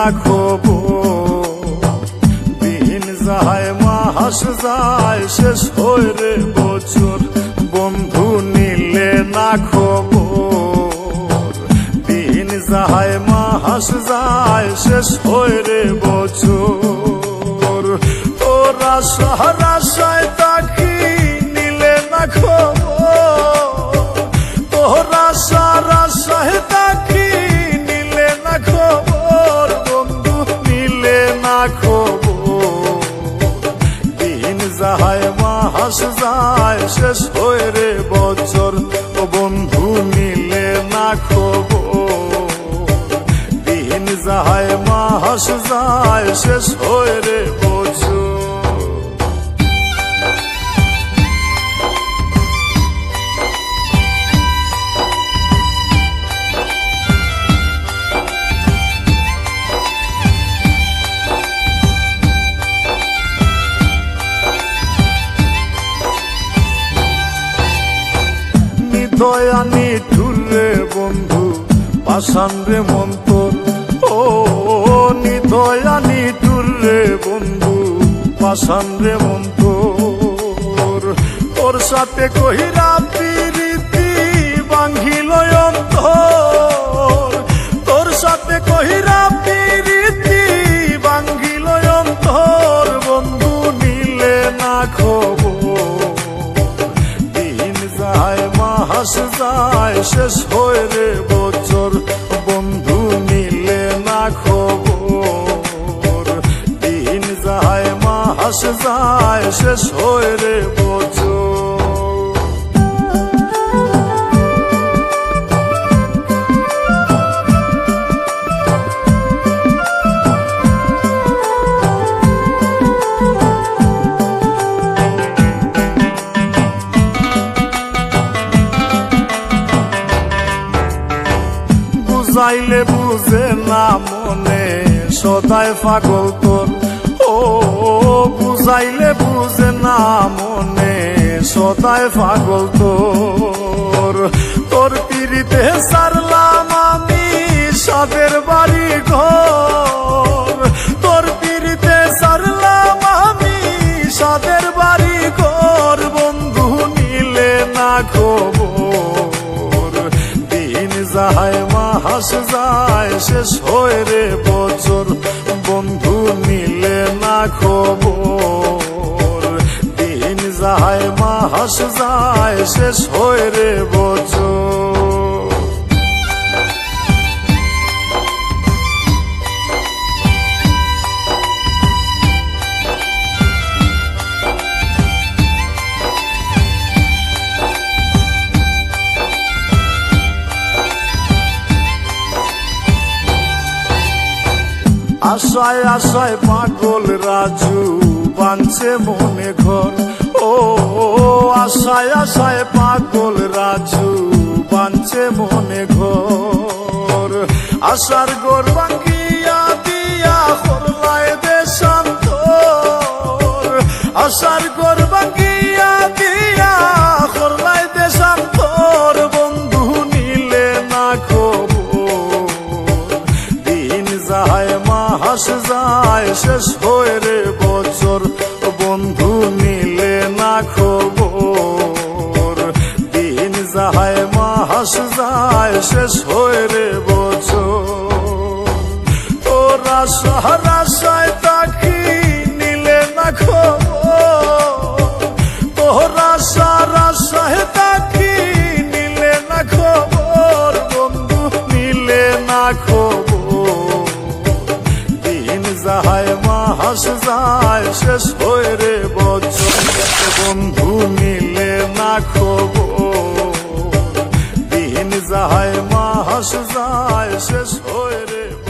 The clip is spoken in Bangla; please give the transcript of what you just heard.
না খবর। দিন যায়, মাস যায়, শেষ হয় বছর। বন্ধু নিলে না খবর। দিন যায়, মাস যায়, শেষ হয় বছর। তোরা সাহারা সায় মাস যায় শেষ হয়ে রে বছর। ও বন্ধু, মিলে না খব দিন যায়, মাস যায়, শেষ হয়ে রে বছর। নিদয়ানি ঠুরে বন্ধু পাশান রে মন্তর। ও নিদয়ানি ঠুরে বন্ধু পাশান রে মন্তর। তোর সাথে কহিরা পিরিতি বাঙ্গিল অন্তর। মাস শেষ হয়ে বছর। বন্ধু নিলে না খবর। দিন যায়, মাস যায়, শেষ হয়ে রে বছর। বুঝাইলে বুঝে না মনে সদায় পাগল তোর। ও, বুঝাইলে বুঝে না মনে সদায় পাগল তোর। তোর পিড়িতে সারলাম আমি সাদের বাড়ি ঘর। তোর পিড়িতে সারলাম আমি সাদের বাড়ি ঘর। বন্ধু নিলে না খবর, দিন যায় মাস যায় শেষ হয়ে রে বছর। বন্ধু নিলে না খবর। দিন যায়, মাস যায়, শেষ হয়ে রে বছর। আশায় আশায় পাগল রাজু বাঁধছে মনে ঘর। ও আশায় আশায় পাগল রাজু বাঁধছে মনে ঘর। আশার গোর শেষ হয়ে রে বছর, বন্ধু নিলে না খবর। দিন যায় মাস যায় শেষ হয়ে রে বছর। তোরা সাহারা সায় তাকি নিলে না খবর। তোরা সারা সাহে তাকি নিলে না খবর। বন্ধু নিলে না খবর। মাস যায়, শেষ হয়ে রে বছর বন্ধু নিলে না খবর দিন যায়, মাস যায়, শেষ হয়ে রে।